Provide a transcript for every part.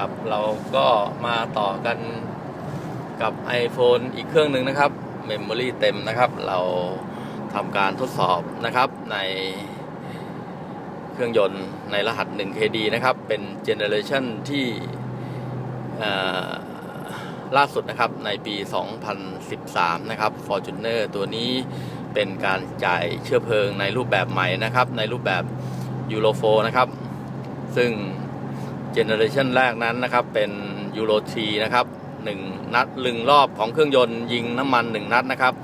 ครับ เราก็มาต่อกันกับ iPhone อีกเครื่องหนึ่งนะครับเมมโมรีเต็มนะครับ เราทำการทดสอบนะครับในเครื่องยนต์ในรหัส 1KD นะครับ เป็นเจเนอเรชันที่ล่าสุดนะครับในปี 2013 นะครับ Fortuner ตัวนี้เป็นการจ่ายเชื้อเพลิงในรูปแบบใหม่นะครับ ในรูปแบบยูโรโฟนะครับ ซึ่ง เจเนอเรชันแรกนั้นนะครับ เป็นยูโรทีนะครับหนึ่งนัดหนึ่งรอบของเครื่องยนต์ยิงน้ำมันหนึ่งนัดนะครับ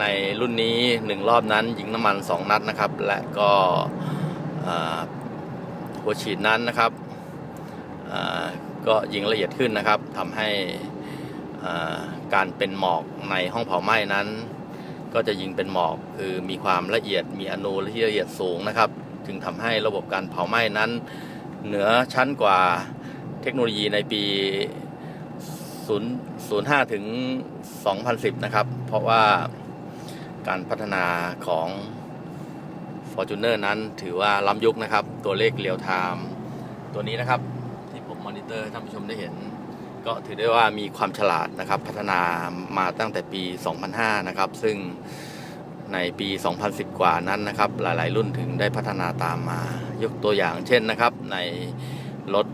ในรุ่นนี้หนึ่งรอบนั้นยิงน้ำมันสองนัดนะครับ และก็หัวฉีดนั้นนะครับก็ยิงละเอียดขึ้นนะครับทำให้การเป็นหมอกในห้องเผาไหม้นั้น ก็จะยิงเป็นหมอกคือมีความละเอียดมีอนูละเอียดสูงนะครับ จึงทำให้ระบบการเผาไหม้นั้น เหนือชั้นกว่าเทคโนโลยีในปี 0 05 ถึง 2010 นะครับ เพราะว่าการพัฒนาของ Fortuner นั้นถือว่าล้ำยุคนะครับ ตัวเลขเรียลไทม์ตัวนี้นะครับ ที่ผมมอนิเตอร์ให้ท่านผู้ชมได้เห็น ก็ถือได้ว่ามีความฉลาดนะครับ พัฒนามาตั้งแต่ปี 2005 นะครับ ซึ่ง ในปี 2010 กว่านั้นนะครับ หลาย ๆ รุ่นถึงได้พัฒนาตามมา ยกตัวอย่างเช่นนะครับ ในรถ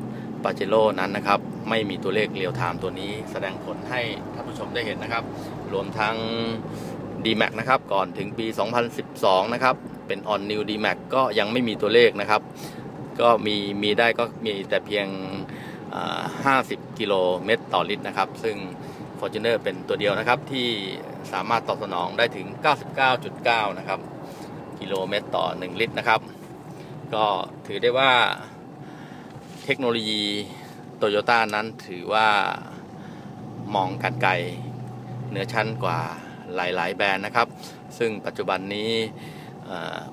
ปาเจโร่นั้นนะครับ ไม่มีตัวเลขเรียลไทม์ตัวนี้ แสดงผลให้ท่านผู้ชมได้เห็นนะครับ รวมทั้ง D-Max นะครับ ก่อนถึงปี 2012 นะครับ เป็น On New D-Max ก็ยังไม่มีตัวเลขนะครับ ก็มีมีได้ก็มีแต่เพียง 50 กิโลเมตรต่อลิตรนะครับ ซึ่ง Fortuner เป็นตัวเดียวนะครับที่ สามารถตอบสนองได้ถึง 99.9 นะครับ กิโลเมตรต่อ 1 ลิตรนะครับ ก็ถือได้ว่าเทคโนโลยีโตโยต้านั้นถือว่ามองกันไกลเหนือชั้นกว่าหลาย ๆ แบรนด์นะครับ ซึ่งปัจจุบันนี้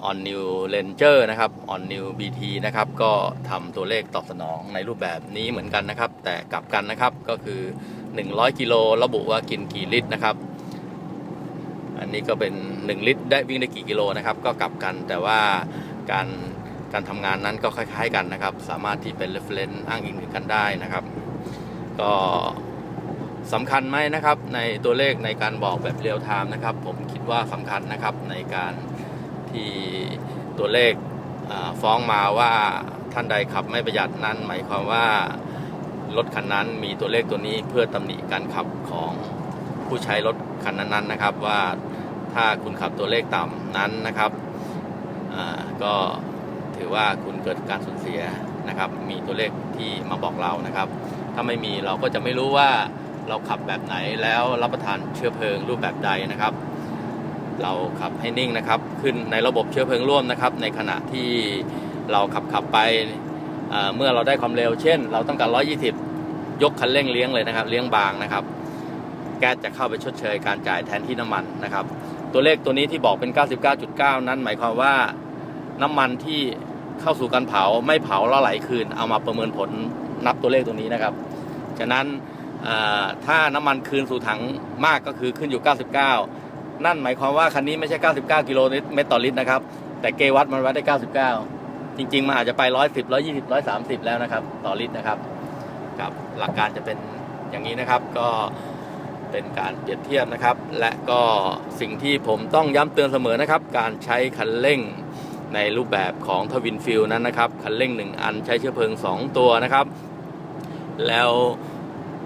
ออนนิวเลนเจอร์นะครับออนนิวบีทีนะครับ ก็ทำตัวเลขตอบสนองในรูปแบบนี้เหมือนกันนะครับ แต่กลับกันนะครับก็คือ 100 กิโลระบุว่ากินกี่ลิตรนะครับ อันนี้ก็เป็น 1 ลิตรได้วิ่งได้กี่กิโลนะครับ ก็กลับกันแต่ว่าการการทำงานนั้นก็คล้ายๆกันนะครับ สามารถที่เป็น reference อ้างอิงถึงกันได้นะครับ ก็สำคัญไหมนะครับ ในตัวเลขในการบอกแบบเรียลไทม์นะครับ ผมคิดว่าสำคัญนะครับในการที่ตัวเลขฟ้องมาว่าท่านใดขับไม่ประหยัดนั้น หมายความว่ารถคันนั้นมีตัวเลขตัวนี้เพื่อตำหนิการขับของผู้ใช้รถ คันนั้นๆนะครับ ว่าถ้าคุณขับตัวเลขต่ำนั้นนะครับก็ถือว่าคุณเกิดการสูญเสียนะครับ มีตัวเลขที่มาบอกเรานะครับ ถ้าไม่มีเราก็จะไม่รู้ว่าเราขับแบบไหนแล้วรับประทานเชื้อเพลิงรูปแบบใดนะครับ เราขับให้นิ่งนะครับ ขึ้นในระบบเชื้อเพลิงร่วมนะครับ ในขณะที่เราขับขับไปเเมื่อเราได้ความเร็ว เช่น เราต้องการ 120 ยกคันเร่งเลี้ยงเลยนะครับ เลี้ยงบางนะครับ แก๊สจะเข้าไปชดเชยการจ่ายแทนที่น้ำมันนะครับ ตัวเลขตัวนี้ที่บอกเป็น 99.9 นั้นหมายความว่าน้ำมันที่เข้าสู่การเผาไม่เผาแล้วไหลคืน เอามาประเมินผลนับตัวเลขตัวนี้นะครับฉะนั้นถ้าน้ำมันคืนสู่ถังมากก็คือขึ้นอยู่ 99 นั่นหมายความว่าคันนี้ไม่ใช่ 99 กิโลเมตรต่อลิตรนะครับ แต่เกวัตมันวัดได้ 99 จริง ๆ มันอาจจะไป 110 120 130 แล้วนะครับ ต่อลิตรนะครับครับหลักการจะเป็นอย่างนี้นะครับก็ เป็นการเปรียบเทียบนะครับ และก็สิ่งที่ผมต้องย้ำเตือนเสมอนะครับ การใช้คันเร่งในรูปแบบของทวินฟิลนั้นนะครับ คันเร่ง 1 อันใช้เชื้อเพลิง 2 ตัวนะครับ แล้ว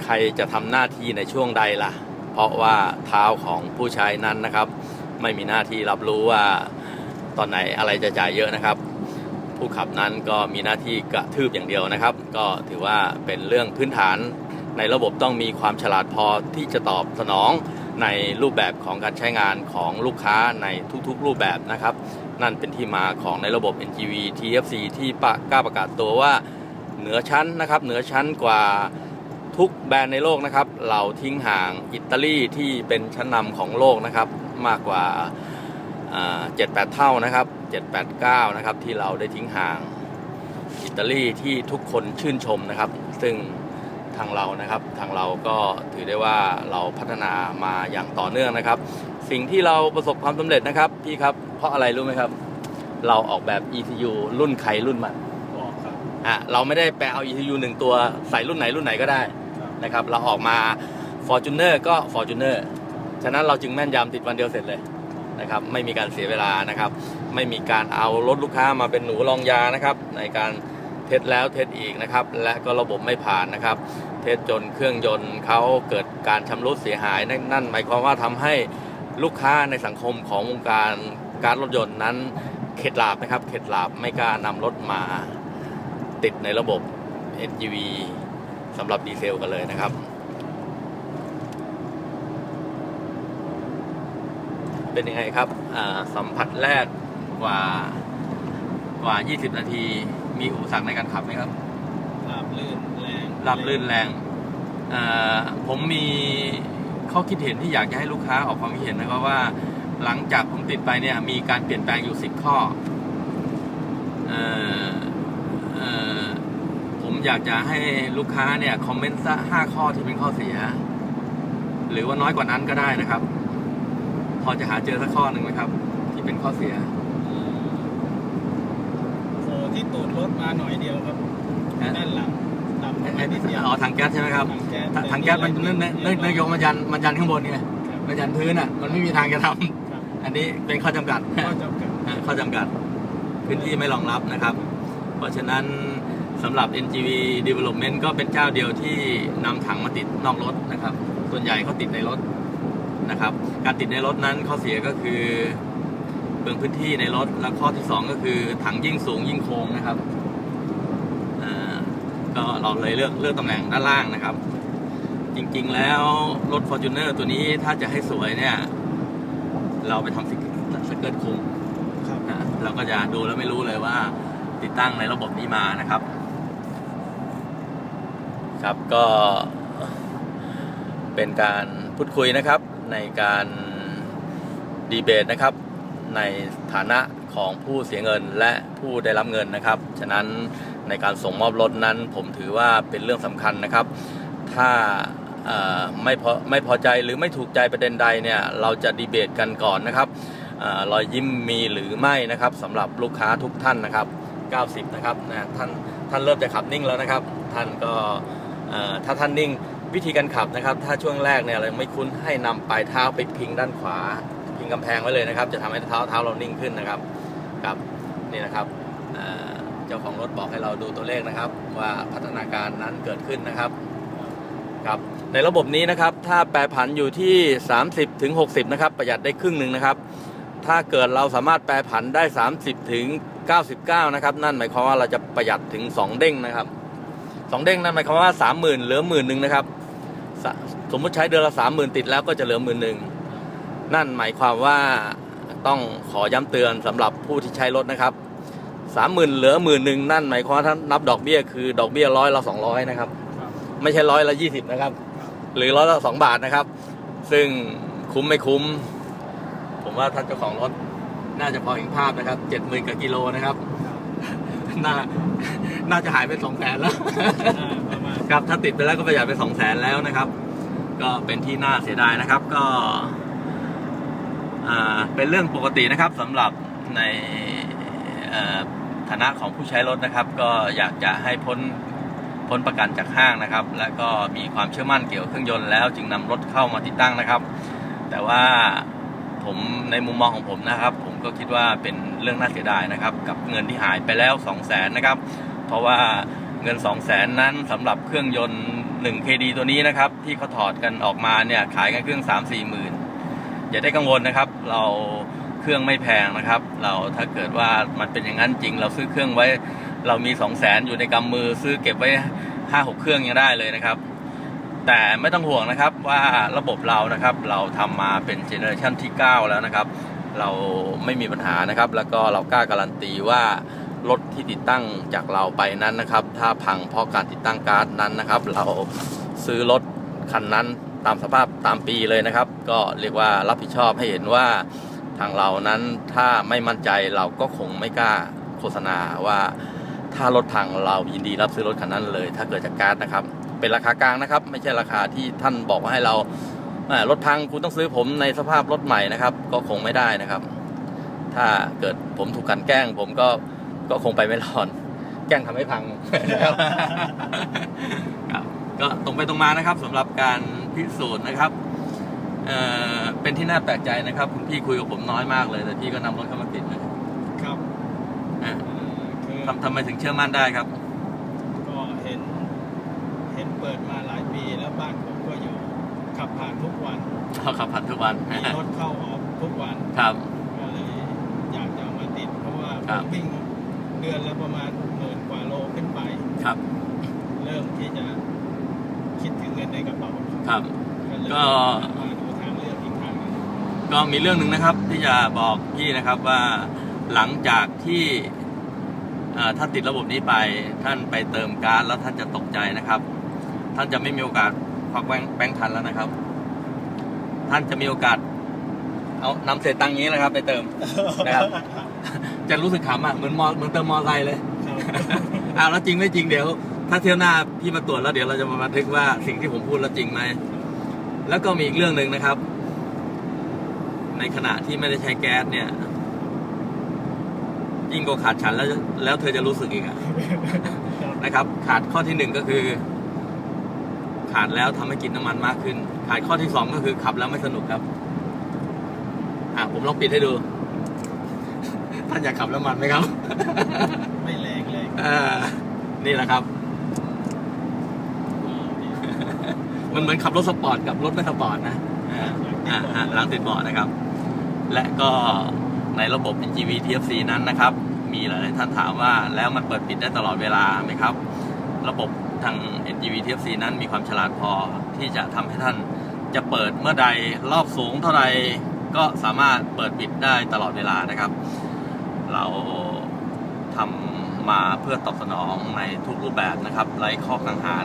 ใครจะทำหน้าที่ในช่วงใดล่ะ เพราะว่าเท้าของผู้ใช้นั้นนะครับ ไม่มีหน้าที่รับรู้ว่าตอนไหนอะไรจะจ่ายเยอะนะครับ ผู้ขับนั้นก็มีหน้าที่กระทืบอย่างเดียวนะครับ ก็ถือว่าเป็นเรื่องพื้นฐาน ในระบบต้องมีความฉลาดพอที่จะตอบสนองในรูปแบบของการใช้งานของลูกค้าในทุกๆรูปแบบนะครับ นั่นเป็นที่มาของในระบบ NGV TFC ที่ปะกล้าประกาศตัวว่าเหนือชั้นนะครับเหนือชั้นกว่าทุกแบรนด์ในโลกนะครับ เราทิ้งห่างอิตาลีที่เป็นชั้นนำของโลกนะครับ มากกว่าเจ็ดแปดเท่านะครับเจ็ดแปดเก้านะครับที่เราได้ทิ้งห่างอิตาลีที่ทุกคนชื่นชมนะครับ ซึ่ง ทางเรานะครับ ทางเราก็ถือได้ว่าเราพัฒนามาอย่างต่อเนื่องนะครับ สิ่งที่เราประสบความสำเร็จนะครับพี่ครับเพราะอะไรรู้ไหมครับ เราออกแบบ ECU รุ่นใครรุ่นมันบอกครับอะเราไม่ได้ไปเอา ECU หนึ่งตัวใส่รุ่นไหนรุ่นไหนก็ได้ครับนะครับ เราออกมา Fortuner ก็ Fortuner ฉะนั้นเราจึงแม่นยำติดวันเดียวเสร็จเลยนะครับไม่มีการเสียเวลานะครับ ไม่มีการเอารถลูกค้ามาเป็นหนูรองยานะครับ ในการเทสแล้วเทสอีกนะครับ และก็ระบบไม่ผ่านนะครับ เทสจนเครื่องยนต์เขาเกิดการชำรุดเสียหายนั่นนั่นหมายความว่าทำให้ลูกค้าในสังคมของวงการการรถยนต์นั้น เข็ดหลาบนะครับ เข็ดหลาบไม่กล้านำรถมาติดในระบบ NGV สำหรับดีเซลกันเลยนะครับ เป็นยังไงครับสัมผัสแรกกว่ากว่า 20 นาที มีอุปสรรคในการขับไหมครับราบลื่นแรงรับลื่นแรงเอ่อผมมีข้อคิดเห็นที่อยากจะให้ลูกค้าออกความคิดเห็นนะครับว่า หลังจากผมติดไปเนี่ยมีการเปลี่ยนแปลงอยู่10ข้อเอ่อเอ่อผมอยากจะให้ลูกค้าเนี่ยคอมเมนต์สักห้าข้อที่เป็นข้อเสีย หรือว่าน้อยกว่านั้นก็ได้นะครับ พอจะหาเจอสักข้อหนึ่งไหมครับ ที่เป็นข้อเสีย โฟที่ตูดรถ มาหน่อยเดียวครับฮะด้านหลังต่ำลงมานิดเดียวอ๋อทางแก๊สใช่ไหมครับถังแก๊สทางทางแก๊สมันเนื่องเนื่องเนื่องยกมันยันมันยันข้างบนไงครับมันยันพื้นอะมันไม่มีทางจะทำครับอันนี้เป็นข้อจำกัดข้อจำกัดข้อจำกัดพื้นที่ไม่รองรับนะครับ เพราะฉะนั้นสำหรับ NGV Development ก็เป็นเจ้าเดียวที่นำถังมาติดนอกรถนะครับ ส่วนใหญ่เขาติดในรถนะครับ การติดในรถนั้นข้อเสียก็คือ เปลืองพื้นที่ในรถและข้อที่สองก็คือถังยิ่งสูงยิ่งโค้งนะครับอ่าก็เราเลยเลือกเลือกตำแหน่งด้านล่างนะครับ จริงๆแล้วรถ Fortuner ตัวนี้ถ้าจะให้สวยเนี่ย เราไปทำสเกิร์ตโค้งครับอะเราก็จะดูแล้วไม่รู้เลยว่าติดตั้งในระบบนี้มานะครับ ครับก็เป็นการพูดคุยนะครับในการดีเบตนะครับ ในฐานะของผู้เสียเงินและผู้ได้รับเงินนะครับ ฉะนั้นในการส่งมอบรถนั้น ผมถือว่าเป็นเรื่องสำคัญนะครับ ถ้าไม่พอไม่พอใจหรือไม่ถูกใจประเด็นใดเนี่ยเราจะดีเบตกันก่อนนะครับอรอยยิ้มมีหรือไม่นะครับสำหรับลูกค้าทุกท่านนะครับ 90 นะครับนะท่านท่านเริ่มจะขับนิ่งแล้วนะครับ ท่านก็ถ้าท่านนิ่งวิธีการขับนะครับ ถ้าช่วงแรกเนี่ยเรายังไม่คุ้นให้นำปลายเท้าไปพิงด้านขวา กำแพงไว้เลยนะครับ จะทำให้เท้าเท้าเรานิ่งขึ้นนะครับครับนี่นะครับเจ้าของรถบอกให้เราดูตัวเลขนะครับ ว่าพัฒนาการนั้นเกิดขึ้นนะครับครับในระบบนี้นะครับ ถ้าแปรผันอยู่ที่ 30ถึง60 นะครับ ประหยัดได้ครึ่งหนึ่งนะครับ ถ้าเกิดเราสามารถแปรผันได้ 30ถึง99 นะครับ นั่นหมายความว่าเราจะประหยัดถึง 2 เด้งนะครับ 2 เด้งนั่นหมายความว่า 30,000เหลือหมื่นหนึ่งนะครับสสมมุติใช้เดือนละ 30,000 ติดแล้วก็จะเหลือหมื่นหนึ่ง นั่นหมายความว่าต้องขอย้ำเตือนสำหรับผู้ที่ใช้รถนะครับ30,000เหลือหมื่นหนึ่งนั่นหมายความว่าถ้านับดอกเบี้ยคือดอกเบี้ยร้อยละ200นะครับครับ ไม่ใช่ร้อยละยี่สิบนะครับ หรือร้อยละสองบาทนะครับ ซึ่งคุ้มไม่คุ้ม ผมว่าท่านเจ้าของรถ น่าจะพอเห็นภาพนะครับเจ็ดหมื่นกว่ากิโลนะครับน่าน่าจะหายไปสองแสนแล้วอ่าประมาณครับถ้าติดไปแล้วก็ประหยัดไปสองแสนแล้วนะครับ ก็เป็นที่น่าเสียดายนะครับ ก็อ่า เป็นเรื่องปกตินะครับสำหรับในฐานะของผู้ใช้รถนะครับ ก็อยากจะให้พ้นพ้นประกันจากห้างนะครับ และก็มีความเชื่อมั่นเกี่ยวกับเครื่องยนต์แล้วจึงนำรถเข้ามาติดตั้งนะครับ แต่ว่าผมในมุมมองของผมนะครับ ผมก็คิดว่าเป็นเรื่องน่าเสียดายนะครับ กับเงินที่หายไปแล้ว 2 0 0แสนนะครับ เพราะว่าเงิน 2 0 0แสนนั้นสำหรับเครื่องยนต์ 1 KD ตัวนี้นะครับ ที่เขาถอดกันออกมาเนี่ยขายกันเครื่อง 3 4หมื่น อย่าได้กังวลนะครับ เราเครื่องไม่แพงนะครับ เราถ้าเกิดว่ามันเป็นอย่างนั้นจริง เราซื้อเครื่องไว้ เรามี2 0 0แสนอยู่ในกำมือซื้อเก็บไว้5 6เครื่องยังได้เลยนะครับ แต่ไม่ต้องห่วงนะครับว่าระบบเรานะครับ เราทำมาเป็นเจเนอเรชันที่ 9 แล้วนะครับ เราไม่มีปัญหานะครับ แล้วก็เรากล้าการันตีว่ารถที่ติดตั้งจากเราไปนั้นนะครับ ถ้าพังเพราะการติดตั้งการ์ดนั้นนะครับ เราซื้อรถคันนั้น ตามสภาพตามปีเลยนะครับ ก็เรียกว่ารับผิดชอบให้เห็นว่าทางเรานั้นถ้าไม่มั่นใจเราก็คงไม่กล้าโฆษณาว่าถ้ารถพังเรายินดีรับซื้อรถคันนั้นเลย ถ้าเกิดจากการ์ดนะครับ เป็นราคากลางนะครับ ไม่ใช่ราคาที่ท่านบอกว่าให้เรารถพังคุณต้องซื้อผมในสภาพรถใหม่นะครับ ก็คงไม่ได้นะครับ ถ้าเกิดผมถูกกันแกล้ง ผมก็ก็คงไปไม่รอดแกล้งทำให้พังครับครับก็ตรงไปตรงมานะครับสำหรับการ พิสูจน์นะครับเอ่อเป็นที่น่าแปลกใจนะครับ คุณพี่คุยกับผมน้อยมากเลย แต่พี่ก็นำรถเข้ามาติดนะครับครับอะเอ่อคือทำทำไมถึงเชื่อมั่นได้ครับ ก็เห็น เห็นเปิดมาหลายปีแล้วบ้านผมก็อยู่ ขับผ่านทุกวัน เราขับผ่านทุกวันมีรถเข้าออกทุกวัน ครับ ก็เลยอยากจะเอามาติด เพราะว่าครับวิ่งเดือนละประมาณหมื่นกว่าโลขึ้นไป ครับ เริ่มที่จะคิดถึงเงินในกระเป๋า ครับก็เลยก็ มาดูทางเลือกอีกทางหนึงก็มีเรื่องหนึ่งนะครับ ที่จะบอกพี่นะครับว่าหลังจากที่เอ่อท่านติดระบบนี้ไป ท่านไปเติมก๊าซแล้วท่านจะตกใจนะครับ ท่านจะไม่มีโอกาสควักแบงค์แบงค์พันแล้วนะครับ ท่านจะมีโอกาส เอานำเศษตังค์อย่างนี้นะครับ ไปเติม นะครับ จะรู้สึกขำอะเหมือนมอเหมือนเติมมอไซค์เลย ครับอ้าวแล้วจริงไม่จริงเดี๋ยว ถ้าเที่ยวหน้าพี่มาตรวจแล้วเดี๋ยวเราจะมาบันทึกว่าสิ่งที่ผมพูดแล้วจริงไหม แล้วก็มีอีกเรื่องหนึ่งนะครับ ในขณะที่ไม่ได้ใช้แก๊สเนี่ย ยิ่งกว่าขาดฉันแล้วแล้วเธอจะรู้สึกอีกอะครับนะครับ ขาดข้อที่หนึ่งก็คือ ขาดแล้วทำให้กินน้ำมันมากขึ้น ขาดข้อที่สองก็คือขับแล้วไม่สนุกครับอะผมลองปิดให้ดูท่านอยากขับน้ำมันไหมครับ ไม่แรงเลยเออนี่แหละครับ มันเหมือนขับรถสปอร์ตกับรถไม่สปอร์ตนะอ่าอ่าอ่าหลังติดเบาะนะครับ และก็ในระบบ NGV TFC นั้นนะครับ มีหลายท่านถามว่าแล้วมันเปิดปิดได้ตลอดเวลาไหมครับ ระบบทาง NGV TFC นั้นมีความฉลาดพอที่จะทำให้ท่านจะเปิดเมื่อใดรอบสูงเท่าไรก็สามารถเปิดปิดได้ตลอดเวลานะครับ เราทำ มาเพื่อตอบสนองในทุกรูปแบบนะครับไร้ข้อกังขา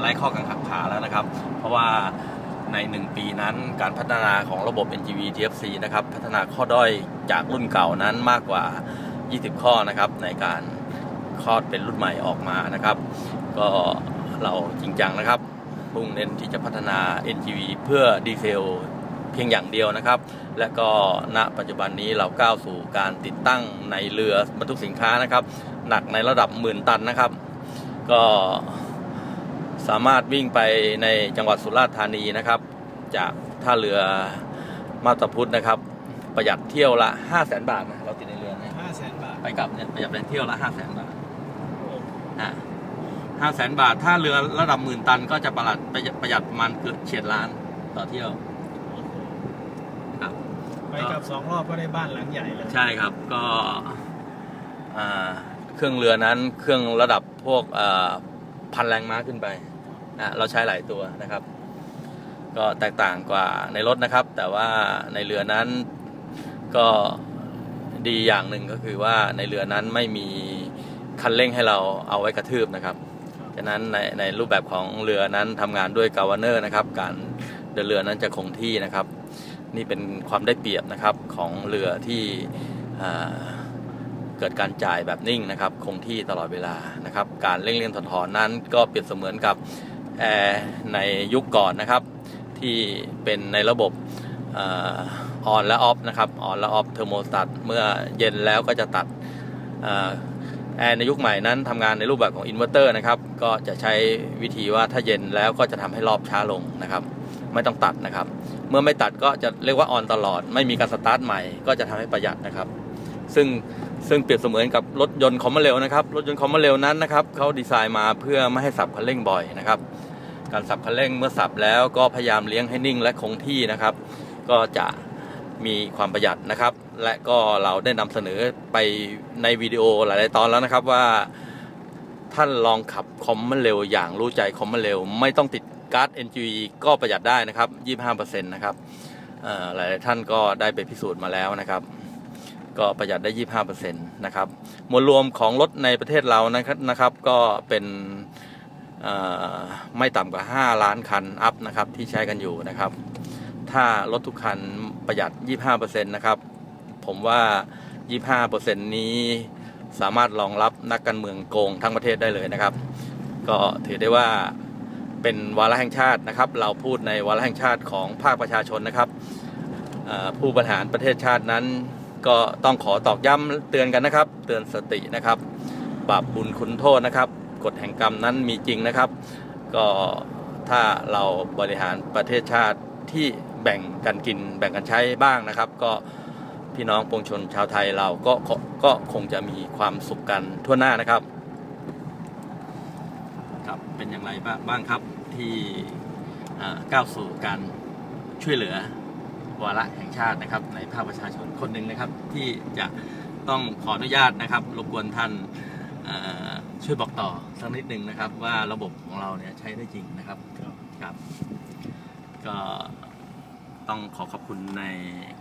ไร้ข้อกังขาแล้วนะครับ เพราะว่าใน 1 ปีนั้นการพัฒนาของระบบ NGV TFC นะครับ พัฒนาข้อด้อยจากรุ่นเก่านั้นมากกว่า 20 ข้อนะครับในการคลอดเป็นรุ่นใหม่ออกมานะครับ ก็เราจริงจังนะครับมุ่งเน้นที่จะพัฒนา NGV เพื่อดีเซลเพียงอย่างเดียวนะครับ และก็ณปัจจุบันนี้เราก้าวสู่การติดตั้งในเรือบรรทุกสินค้านะครับ หนักในระดับหมื่นตันนะครับ ก็สามารถวิ่งไปในจังหวัดสุราษฎร์ธานีนะครับ จากท่าเรือมาตาพุทธนะครับ ประหยัดเที่ยวละ5 0 0แสนบาทนะเราติดในเรือเนี่ยห้าแสนบาท ไปกลับเนี่ยประหยัดเป็นเที่ยวละ5 0 0แสนบาทโอ้อะห้าแสนบาท ถ้าเรือระดับหมื่นตันก็จะประหยัดประหยัดประหยัดประมาณเกือบเฉียดล้านต่อเที่ยว ครับ ไปกลับสองรอบก็ได้บ้านหลังใหญ่เลย ใช่ครับก็อ่า เครื่องเรือนั้นเครื่องระดับพวกพันแรงม้าขึ้นไปอะเราใช้หลายตัวนะครับ ก็แตกต่างกว่าในรถนะครับ แต่ว่าในเรือนั้นก็ดีอย่างหนึ่งก็คือว่าในเรือนั้นไม่มีคันเร่งให้เราเอาไว้กระทืบนะครับฉะนั้นในในรูปแบบของเรือนั้นทำงานด้วยกาวเนอร์นะครับ การเดินเรือนั้นจะคงที่นะครับ นี่เป็นความได้เปรียบนะครับของเรือที่อ่า เกิดการจ่ายแบบนิ่งนะครับคงที่ตลอดเวลานะครับ การเร่งเร่งถอนถอนนั้น ก็เปรียบเสมือนกับแอร์ในยุคก่อนนะครับ ที่เป็นในระบบออนและออฟนะครับออนและออฟเทอร์โมสตัตเมื่อเย็นแล้วก็จะตัดแอร์ในยุคใหม่นั้นทำงานในรูปแบบของอินเวอร์เตอร์นะครับ ก็จะใช้วิธีว่าถ้าเย็นแล้วก็จะทำให้รอบช้าลงนะครับ ไม่ต้องตัดนะครับ เมื่อไม่ตัดก็จะเรียกว่าออนตลอด ไม่มีการสตาร์ทใหม่ก็จะทำให้ประหยัดนะครับ ซึ่ง ซึ่งเปรียบเสมือนกับรถยนต์คอมมาเร็วนะครับ รถยนต์คอมมาเร็วนั้นนะครับเขาดีไซน์มาเพื่อไม่ให้สับคันเร่งบ่อยนะครับ การสับคันเร่งเมื่อสับแล้วก็พยายามเลี้ยงให้นิ่งและคงที่นะครับ ก็จะมีความประหยัดนะครับ และก็เราได้นำเสนอไปในวิดีโอหลาย ๆ ตอนแล้วนะครับว่า ท่านลองขับคอมมันเร็วอย่างรู้ใจคอมมันเร็วไม่ต้องติดการ์ด NGV ก็ประหยัดได้นะครับ 25%นะครับหลายๆท่านก็ได้ไปพิสูจน์มาแล้วนะครับ ก็ประหยัดได้ 25%นะครับมวลรวมของรถในประเทศเรานะครับนะครับก็เป็นไม่ต่ำกว่า 5 ล้านคันอัพนะครับที่ใช้กันอยู่นะครับ ถ้ารถทุกคันประหยัด 25%นะครับ ผมว่า 25%นี้สามารถรองรับนักการเมืองโกงทั้งประเทศได้เลยนะครับ ก็ถือได้ว่าเป็นวาระแห่งชาตินะครับ เราพูดในวาระแห่งชาติของภาคประชาชนนะครับผู้บริหารประเทศชาตินั้น ก็ต้องขอตอกย้ำเตือนกันนะครับ เตือนสตินะครับบาปบุญคุณโทษนะครับกฎแห่งกรรมนั้นมีจริงนะครับ ก็ถ้าเราบริหารประเทศชาติที่แบ่งกันกินแบ่งกันใช้บ้างนะครับ ก็พี่น้องปวงชนชาวไทยเราก็ก็ก็คงจะมีความสุขกันทั่วหน้านะครับครับเป็นอย่างไรบ้างบ้างครับที่ก้าวสู่การช่วยเหลือ วาระแห่งชาตินะครับ ในภาคประชาชนคนหนึ่งนะครับ ที่จะต้องขออนุญาตนะครับรบกวนท่านอ่าช่วยบอกต่อสักนิดหนึ่งนะครับ ว่าระบบของเราเนี่ยใช้ได้จริงนะครับครับ ก็ต้องขอขอบคุณใน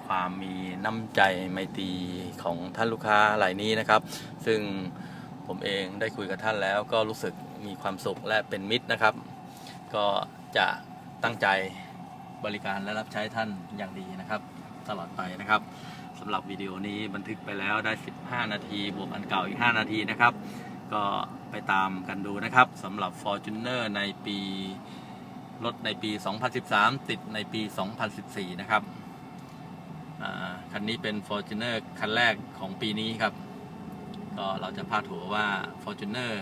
ความมีน้ำใจไมตรีของท่านลูกค้ารายนี้นะครับ ซึ่งผมเองได้คุยกับท่านแล้วก็รู้สึกมีความสุขและเป็นมิตรนะครับ ก็จะตั้งใจ บริการและรับใช้ท่านอย่างดีนะครับ ตลอดไปนะครับสำหรับวิดีโอนี้บันทึกไปแล้วได้ 15 นาที บวกอันเก่าอีก 5 นาทีนะครับ ก็ไปตามกันดูนะครับสำหรับ Fortuner ในปีรถในปี 2013 ติดในปี 2014 นะครับคันนี้เป็น Fortuner คันแรกของปีนี้ครับ ก็เราจะพาดหัวว่า Fortuner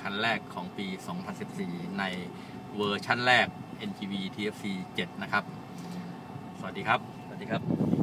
คันแรกของปี 2014 ในเวอร์ชั่นแรก NGV TFC 7 นะครับ สวัสดีครับ สวัสดีครับครับ